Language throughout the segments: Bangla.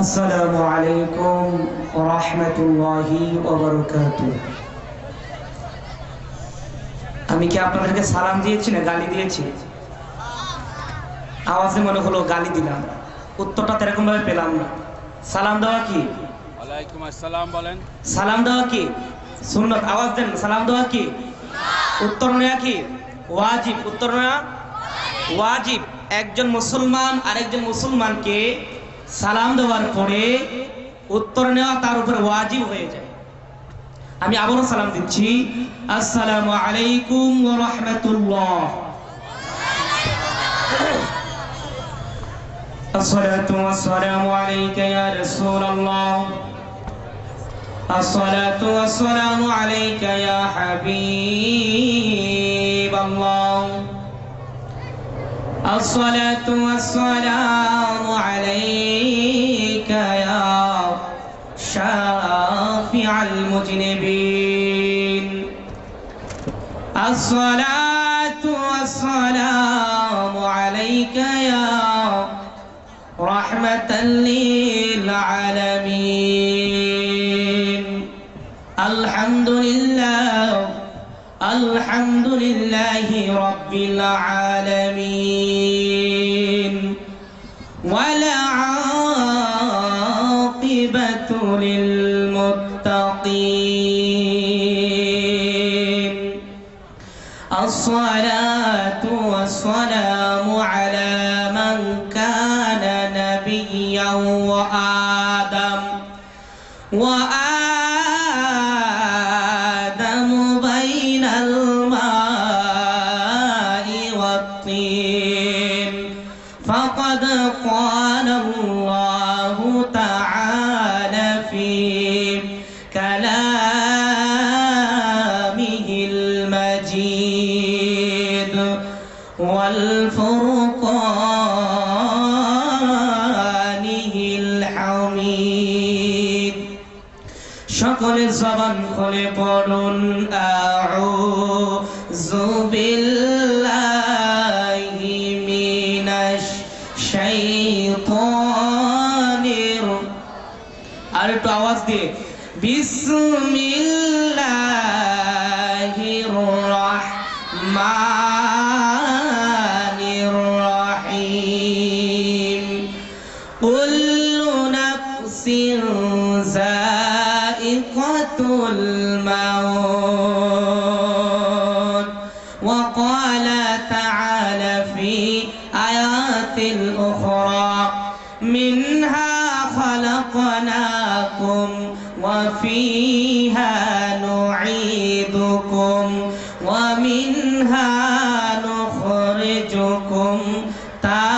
আসসালামু আলাইকুম রহমতুল্লাহি আমি কি আপনাদেরকে সালাম দিয়েছি না গালি দিয়েছি? আওয়াজে মনে হলো গালি দিলাম। উত্তরটা তেরকম ভাবে পেলাম না। সালাম দেওয়া কি? ওয়ালাইকুম আসসালাম বলেন। সালাম দেওয়া কি? সুন্নত আওয়াজ দেন। সালাম দেওয়া কি? উত্তর নেওয়া কি? ওয়াজিব। উত্তর নেওয়া ওয়াজিব। একজন মুসলমান আরেকজন মুসলমানকে সালাম দেওয়ার পরে উত্তর নেওয়া তার উপর ওয়াজিব হয়ে যায় আমি আবারও সালাম দিচ্ছি আসসালামু আলাইকুম ওয়া রাহমাতুল্লাহ الصلاة والسلام عليك يا رسول الله الصلاة والسلام عليك يا حبيب الله الصلاة والسلام عليك يا شافع المذنبين الصلاة والسلام عليك يا رحمة للعالمين. الحمد لله الحمد لله رب العالمين. আর একটু আওয়াজ দিয়ে। বিসমিল্লাহির রাহমানির kita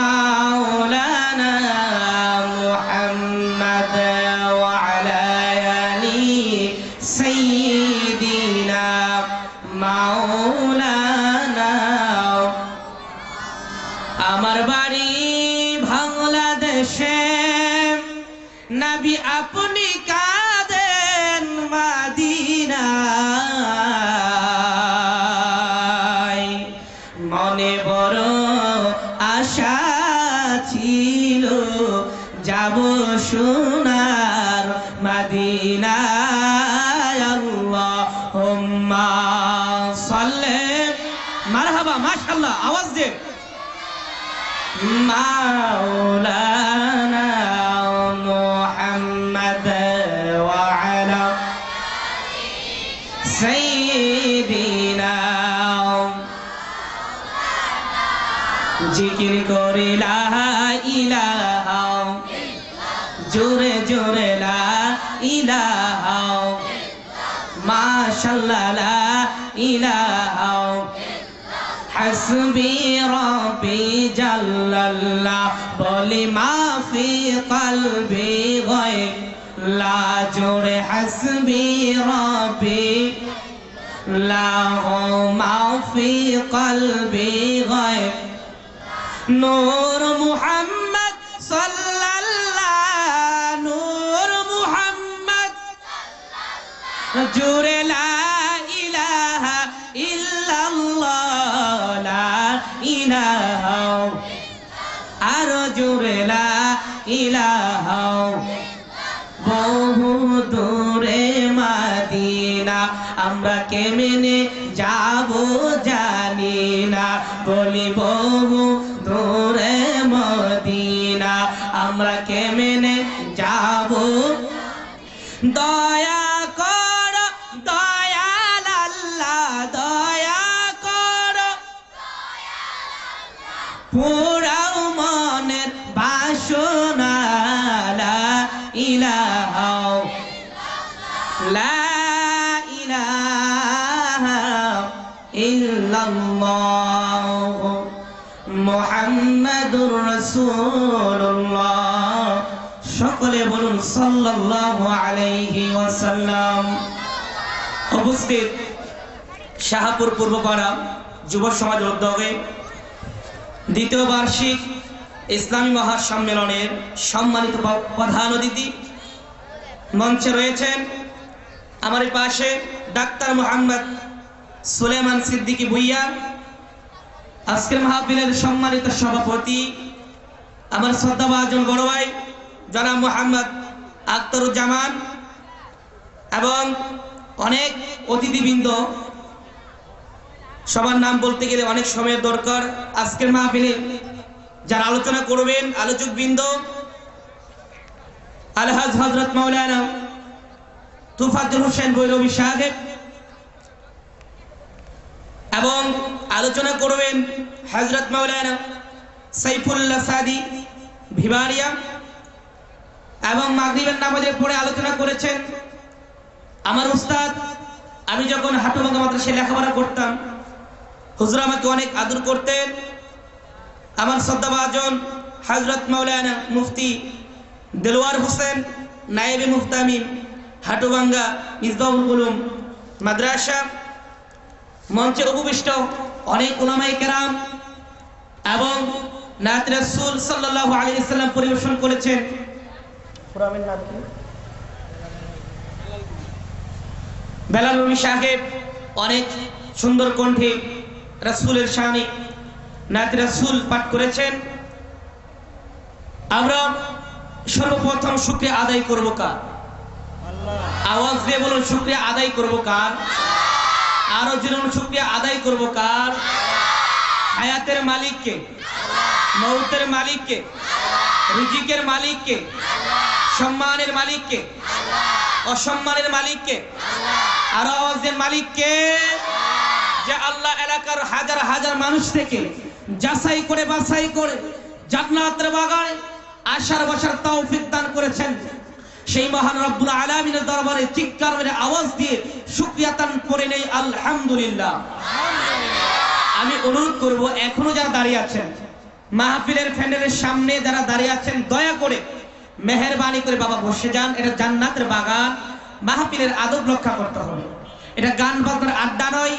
مولانا মাশাল্লাহ আওয়াজ দে মাওলা হাসবি রব্বি জাল্লাল্লাহ, বলি মা ফি কলবি গায়ব লা জোরে হাসবি রব্বি লা মা ফি কলবি গায়ব নূর মুহাম্মদ সাল্লাল্লাহ, নূর মুহাম্মদ। জুড়ে আমরা কেমনে যাব জানি না। বলি বহু দূরে মদিনা। আমরা কেমনে সাল্লাল্লাহু আলাইহি ওয়াসাল্লাম উপস্থিত শাহপুর পূর্বপাড়া যুব সমাজ উদ্যোগে দ্বিতীয় বার্ষিক ইসলামী মহাসম্মেলনের সম্মানিত প্রধান অতিথি মঞ্চে রয়েছেন আমার পাশে ডাক্তার মোহাম্মদ সুলেমান সিদ্দিকী ভুইয়া। আজকের মাহফিলের সম্মানিত সভাপতি আমার শ্রদ্ধাভাজন বড় ভাই জনাব মোহাম্মদ আখতারুজ্জামান এবং অনেক অতিথিবৃন্দ। সবার নাম বলতে গেলে অনেক সময়ের দরকার। আজকের মাহফিলে যারা আলোচনা করবেন আলোচক বৃন্দ আলহাজ হজরত মৌলানা তুফাতুল হোসেন বৈরবী সাহেব, এবং আলোচনা করবেন হজরত মৌলানা সাইফুল্লাহ সাদি ভিবারিয়া এবং মাগরিবের নামাজের পরে আলোচনা করেছেন। আমার উস্তাদ, আমি যখন হাটুভাঙ্গা মাদ্রাসায় লেখাপড়া করতাম, হুজুর আমাকে অনেক আদর করতেন। আমার শ্রদ্ধাভাজন হজরত মৌলানা মুফতি দেলোয়ার হোসেন, নায়েবে মুফতামিম হাটুভাঙ্গা মিসবাহুল উলুম মাদ্রাসা, মঞ্চে উপবিষ্ট অনেক উলামাই কেরাম এবং নাত রাসূল সাল্লাল্লাহু আলাইহি সাল্লাম পরিবেশন করেছেন। পুরামের নাম কি? বেলাল রবি সাহেব অনেক সুন্দর কণ্ঠে রাসূলের নাত রাসূল পাঠ করেছেন। আমরা সর্বপ্রথম শুকরিয়া আদায় করব কার? আওয়াজ দিয়ে বলুন শুকরিয়া আদায় করব কার? আরও যেরকম শুকরিয়া আদায় করব কার? হায়াতের মালিককে মৌতের মালিককে রিজিকের মালিককে সম্মানের মালিককে। অসম্মানের মালিককে। আর আওয়াজের মালিককে। যে আল্লাহ এলাকার হাজার হাজার মানুষ থেকে যাচাই করে, বাছাই করে জান্নাতের বাগানে আশার বসার তৌফিক দান করেছেন। সেই মহান রব্বুল আলামিনের দরবারে চিৎকার মেরে আওয়াজ দিয়ে শুকরিয়া করে নেই, আলহামদুলিল্লাহ। আমি অনুরোধ করব, এখনও যারা দাঁড়িয়ে আছেন, মাহফিলের প্যান্ডেলের সামনে যারা দাঁড়িয়ে আছেন, দয়া করে মেহেরবানি করে বাবা বসে যান, এটা জান্নাতের বাগান। মাহফিলের আদব রক্ষা করতে হবে। এটা গান বাজনার আড্ডা নয়,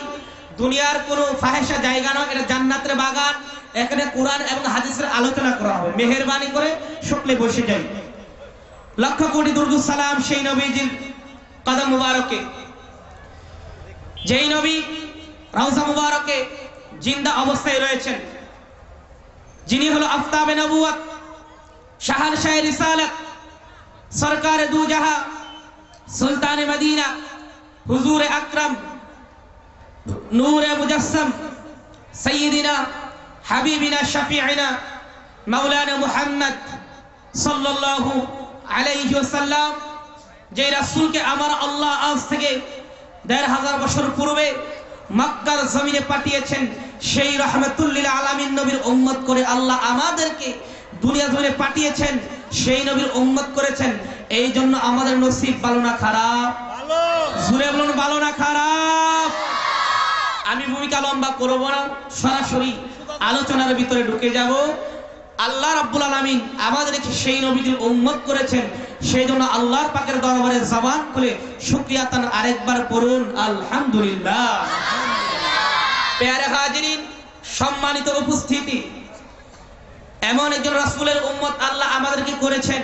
দুনিয়ার কোনো ফাহেসা জায়গা নয়, এটা জান্নাতের বাগান। এখানে কোরআন এবং হাদিসের আলোচনা করা হবে। মেহেরবানি করে শুকলে বসে যাই। লক্ষ কোটি দুর্গু সালাম সেই নবীজির কদম মুবারকে। যেই নবী রওজা মুবারকে জিন্দা অবস্থায় রয়েছেন, যিনি হলো আফতাবে নবুয়ত শাহান শাহ রিসালাত, সরকার দু জাহা সুলতান মদিনা, হুজুর আকরাম, নূর মুজাসসম সাইয়্যিদিনা হাবিবিনা শাফিঈনা, মাওলানা মুহাম্মদ সাল্লাল্লাহু আলাইহি ওয়াসাল্লাম, যে রাসূলকে আমার আল্লাহ আজ থেকে দেড় হাজার বছর পূর্বে মক্কার জমিনে পাঠিয়েছেন, সেই রহমতুল্লিল আলামিন নবীর উম্মত করে আল্লাহ আমাদেরকে দুনিয়া ধরে পাঠিয়েছেন সেই নবীর উম্মত করেছেন। এই জন্য আমাদের নসিব ভালো না খারাপ? জুড়ে বলুন ভালো না খারাপ? আমি ভূমিকা লম্বা করব না সরাসরি আলোচনার ভিতরে ঢুকে যাব। আল্লাহ রাব্বুল আলামিন আমাদেরকে সেই নবীদের উম্মত করেছেন সেই জন্য আল্লাহর পাকের দরবারে জবান খুলে শুকরিয়া তান আরেকবার পড়ুন আলহামদুলিল্লাহ। পেয়ারে হাজিরিন সম্মানিত উপস্থিতি। এমন একজন রাসূলের উম্মত আল্লাহ আমাদেরকে করেছেন,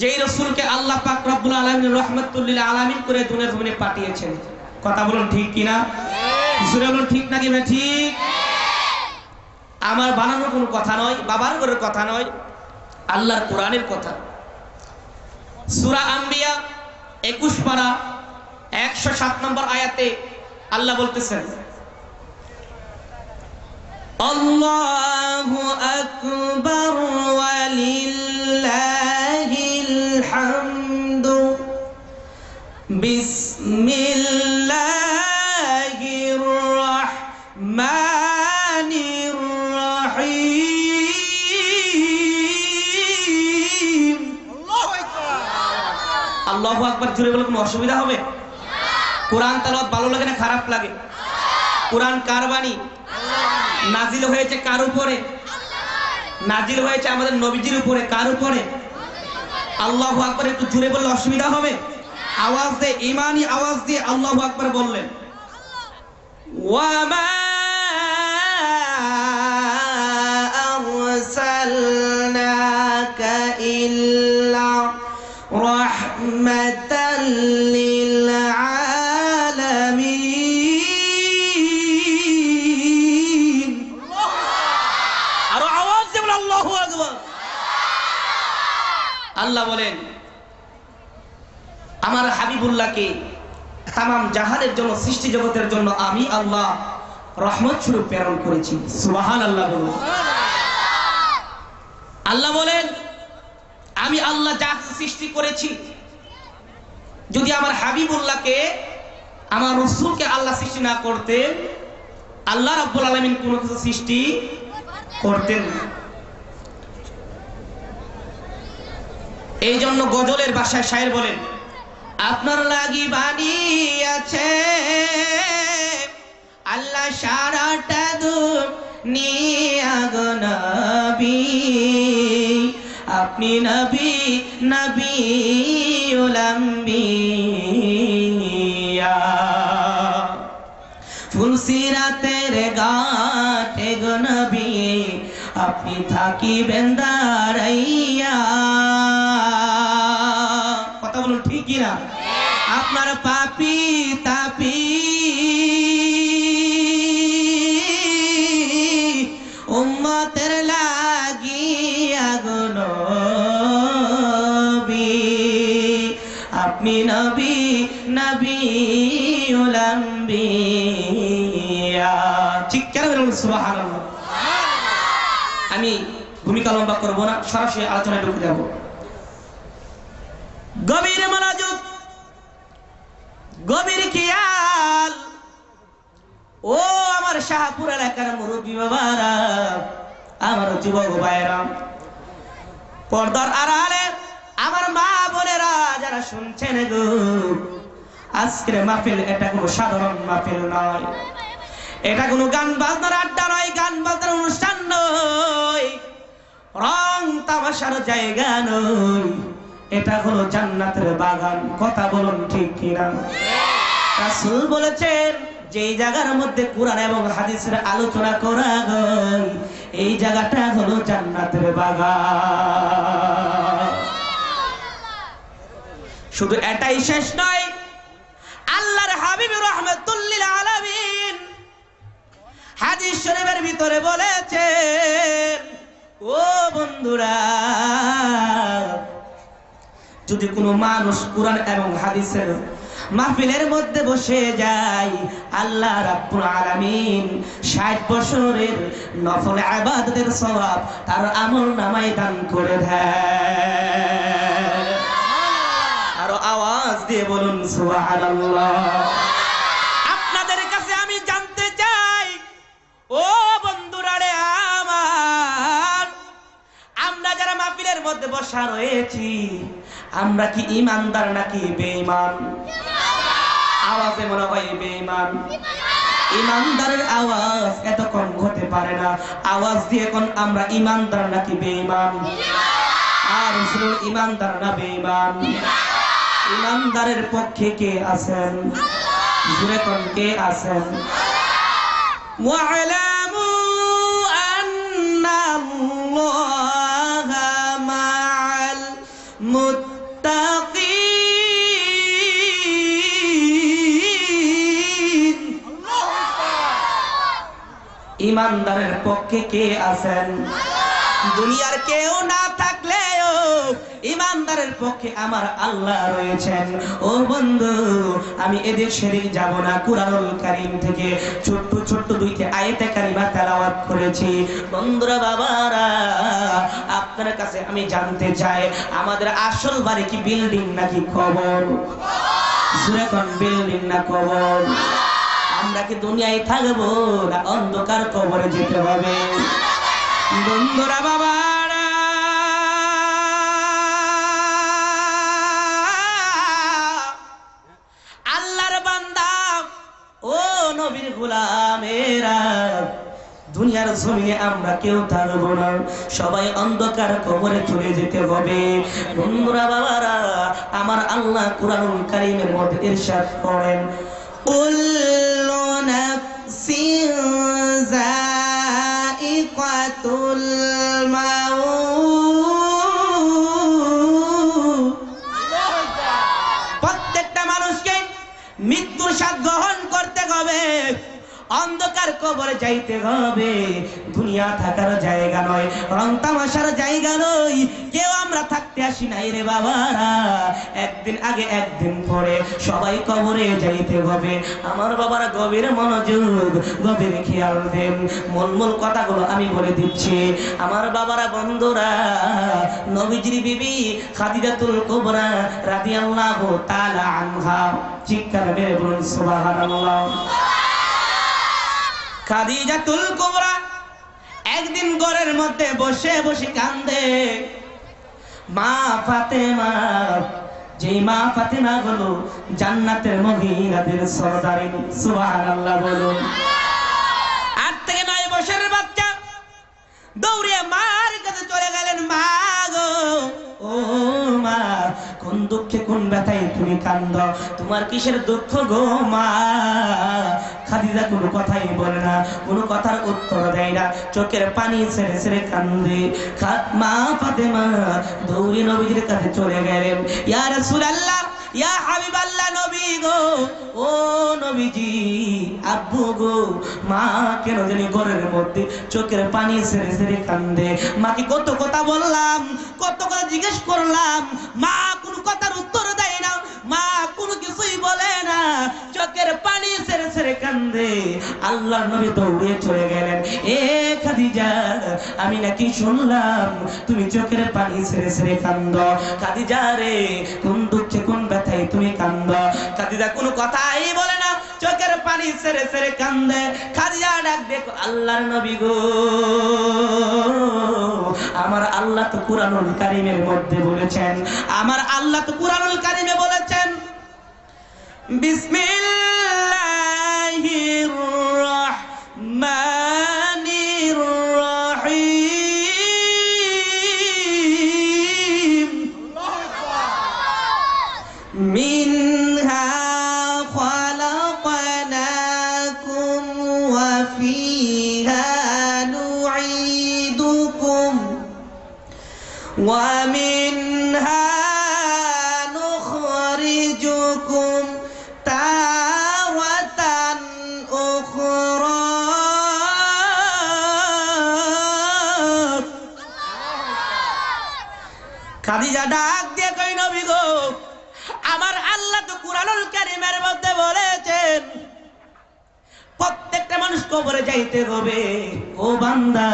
যেই রসুলকে আল্লাহ পাক রব্বুল আলামিন রহমতুল্লিল আলামিন করে দুনিয়ার জমিনে পাঠিয়েছেন। কথা বলুন ঠিক কিনা? জোরে বলুন ঠিক নাকি না ঠিক। আমার বানানোর কোনো কথা নয়, বাবার ঘরের কথা নয়, আল্লাহর কোরআনের কথা। সুরা আম্বিয়া একুশ পারা একশো সাত নম্বর আয়াতে আল্লাহ বলতেছেন জুড়ে বলে কোনো অসুবিধা হবে? কোরআন তালাওয়াত ভালো লাগে না খারাপ লাগে? কোরআন কার বাণী? নাজিল হয়েছে কার উপরে? নাজিল হয়েছে আমাদের নবীজির উপরে। কার উপরে? আল্লাহ আকবর, একটু জুড়ে বললে অসুবিধা হবে? আওয়াজ দিয়ে ইমানি আওয়াজ দিয়ে আল্লাহ আকবর বললেন। ওয়ামা আল্লাহ বলেন, আমার হাবিবুল্লাহকে তামাম জাহানের জন্য, সৃষ্টি জগতের জন্য আমি আল্লাহ রহমত স্বরূপ প্রেরণ করেছি। সুবাহান আল্লাহ বলুন। আল্লাহ বলেন, আমি আল্লাহ যা সৃষ্টি করেছি, যদি আমার হাবিবুল্লাহকে, আমার রসুলকে আল্লাহ সৃষ্টি না করতেন, আল্লাহ রাব্বুল আলামিন কোনো কিছু সৃষ্টি করতেন না। এই জন্য গজলের ভাষায় শায়ের বলেন, আপনার লাগি বানিয়েছে আল্লাহ সারাটা গো নবী। আপনি নবী নবী উলাম্বিয়া ফুলসিরাতের গাটে গো নবী, আপনি থাকিবেন দাঁড়াইয়া। কথা বলুন ঠিকই না আপনার পাপি তাপি। উম্মতের লাগিয়া গো নবী, আপনি নবী নবী উলাম্বিয়া ঠিক কেন আমি ভূমিকা লম্বা করব না, সরাসরি আলোচনায় ঢুকে যাব। গভীর মনোযোগ ও আমার শাহপুর এলাকার মুরব্বী বাবারা, আমার যুবক ভাইরা পর্দার আড়ালে আমার মা বোনেরা যারা শুনছেন গো, আজকের মাহফিল এটা কোনো সাধারণ মাহফিল নয়। এটা কোনো গান বাজনার আড্ডা নয়, গান বাজনার অনুষ্ঠান নয়। রং তামাশার জায়গা নয়। এটা হলো জান্নাতের বাগান, কথা বলুন ঠিক কিনা? রাসূল বলেছেন যেই জায়গার মধ্যে কোরআন এবং হাদিসের আলোচনা করা হয় এই জায়গাটা হলো জান্নাতের বাগান। শুধু এটাই শেষ নয়, আল্লাহর হাবিব রহমতুল্লিল আলামিন হাদিস শরীফের ভিতরে বলেছেন, ও বন্ধুরা যদি কোনো মানুষ কোরআন এবং হাদিসের মাহফিলের মধ্যে বসে যাই আল্লাহ রাব্বুল আলামিন 60 বছরের নফল ইবাদতের সওয়াব তার আমল নামায় দান করে দেয়। আরও আওয়াজ দিয়ে বলুন সুবহানাল্লাহ। আপনাদের কাছে আমি জানতে চাই ও বন্ধুরা রে আমার আমরা যারা মাহফিলের মধ্যে বসা রয়েছি আমরা কি ইমানদার নাকি বেঈমান? আওয়াজে মনে হয় বেঈমান। ইমানদারের আওয়াজ এতক্ষণ হতে পারে না। আওয়াজ দিয়ে এখন আমরা ইমানদার নাকি বেঈমান? আর শুধু ইমানদার না বেঈমান? ইমানদারের পক্ষে কে আছেন? জুরে কোন কে আছেন? ওয়া আলা ইমানদারের পক্ষে কে আছেন? দুনিয়ার কেউ না থাকলেও ইমানদারের পক্ষে আমার আল্লাহ রয়েছেন। ও বন্ধু, আমি সেদিক যাব না। কুরআনুল কারীম থেকে ছোট্ট ছোট্ট দুইটি আয়াতে কারিমা তেলাওয়াত করেছি। বন্ধুরা, বাবারা, আপনার কাছে আমি জানতে চাই, আমাদের আসল বাড়ি কি বিল্ডিং নাকি কবর? সুরে কোন বিল্ডিং না কবর? আমরা কি দুনিয়ায় থাকব না অন্ধকার কবরে যেতে হবে? বন্ধুরা বাবারা, আল্লাহর বান্দা, ও নবীর গোলামেরা, দুনিয়ার জমিনে আমরা কেউ থাকব না, সবাই অন্ধকার কবরে চলে যেতে হবে। বন্ধুরা বাবারা, আমার আল্লাহ কুরআনুল কারীমের মধ্যে ইরশাদ করেন নাফসিন প্রত্যেকটা মানুষকে মৃত্যুর গ্রহণ করতে হবে। অন্ধকার কবরে যাইতে হবে। দুনিয়া থাকার জায়গা নয়, রং তামাশার জায়গা নয়। কেউ আমরা থাকতে আসি নাই রে বাবারা। একদিন আগে, একদিন পরে সবাই কবরে যাইতে হবে। আমার বাবারা গভীর মনোযোগ, গভীর খেয়াল দেন। মূল মূল কথাগুলো আমি বলে দিচ্ছি। আমার বাবারা, বন্ধুরা, নবীজির বিবি খাদিজাতুল কুবরা রাদিয়াল্লাহু তাআলা আনহা চিৎকার মেরে বলুন, সুবহানাল্লাহ। খাদিজাতুল কুবরা একদিন ঘরের মধ্যে বসে বসে কান্দে। মা ফাতেমা, যে মা ফাতেমা হলো জান্নাতের মহিলাদের সরদারিনী সুবহানাল্লাহ বলুন। আট থেকে নয় বছরের বাচ্চা, দৌড়িয়ে মার কাছে চলে গেলেন মা গো। ও মা, কোন দুঃখে কোন ব্যথায় তুমি কান্দ, তোমার কিসের দুঃখ গো মা? খাদিজা কোনো কথাই বলে না, কোনো কথার উত্তর দেয় না। চোখের পানি ছেড়ে ছেড়ে কান্দে। মা ফাতেমা দৌড়ে নবীজির কাছে চলে গেলেন। ইয়া রাসূলুল্লাহ, ইয়া হাবিবাল্লাহ নবী গো, ও নবীজি, আব্বু গো, মা কেন জানি ঘরের মধ্যে চোখের পানি সেরে ছেড়ে কান্দে। মাকে কত কথা বললাম, কত কথা জিজ্ঞেস করলাম, মা কোন কথার উত্তর দেয় না, মা কোনো কিছুই বলে না। চোখের পানি ছেড়ে কান্দে আল্লাহ নবী চলে গেলেন। এ খাদিজা, আমি নাকি শুনলাম তুমি চোখের পানি ছেড়ে ছেড়ে কান্দ। খাদিজা রে, কোন দুঃখে, কোন ব্যথায় তুমি কান্দ? খাদিজা কোনো কথাই বলে না, চোখের পানি ছেড়ে ছেড়ে কান্দে। খাদিজা ডাক, দেখো আল্লাহর নবী গো, আমার আল্লাহ তো কুরআনুল কারীমের মধ্যে বলেছেন। আমার আল্লাহ তো কারীমে বলেছেন ومنها نخرجكم تارة أخرى. খাদিজা ডাক দিয়ে কই নবী গো, আমার আল্লাহ তো কুরআনুল কারীমের মধ্যে বলেছেন, প্রত্যেকটা মানুষ কবরে যাইতে হবে। ও বান্দা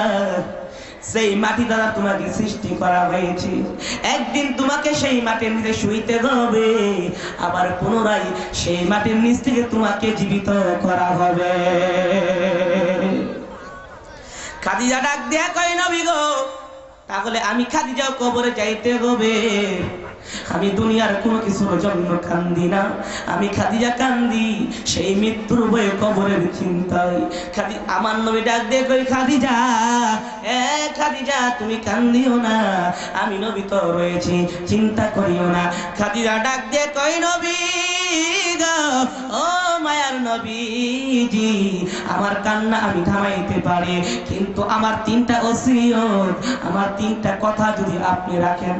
সেই মাটি দ্বারা তোমাকে সৃষ্টি করা হয়েছে, একদিন তোমাকে সেই মাটির নিচে শুইতে হবে। আবার পুনরায় সেই মাটির নিচ থেকে তোমাকে জীবিত করা হবে। খাদিজা ডাক দেয়া কয়, নবী গো, তাহলে আমি খাদিজাও কবরে যাইতে হবে। আমি দুনিয়ার কোনো কিছুর জন্য কান্দি না। আমি খাদিজা কান্দি, সেই মৃত্যুর বয়ে কবরের চিন্তায়। খাদি আমার নবী ডাক দিয়ে কই খাদিজা, এ খাদিজা, তুমি কান্দিও না। আমি নবী তো রয়েছি, চিন্তা করিও না। খাদিজা ডাক দিয়ে কই নবী ও মায়ার নবীজি, আমার কান্না আমি থামাইতে পারি, কিন্তু আমার তিনটা ওসিয়ত, আমার তিনটা কথা যদি আপনি রাখেন।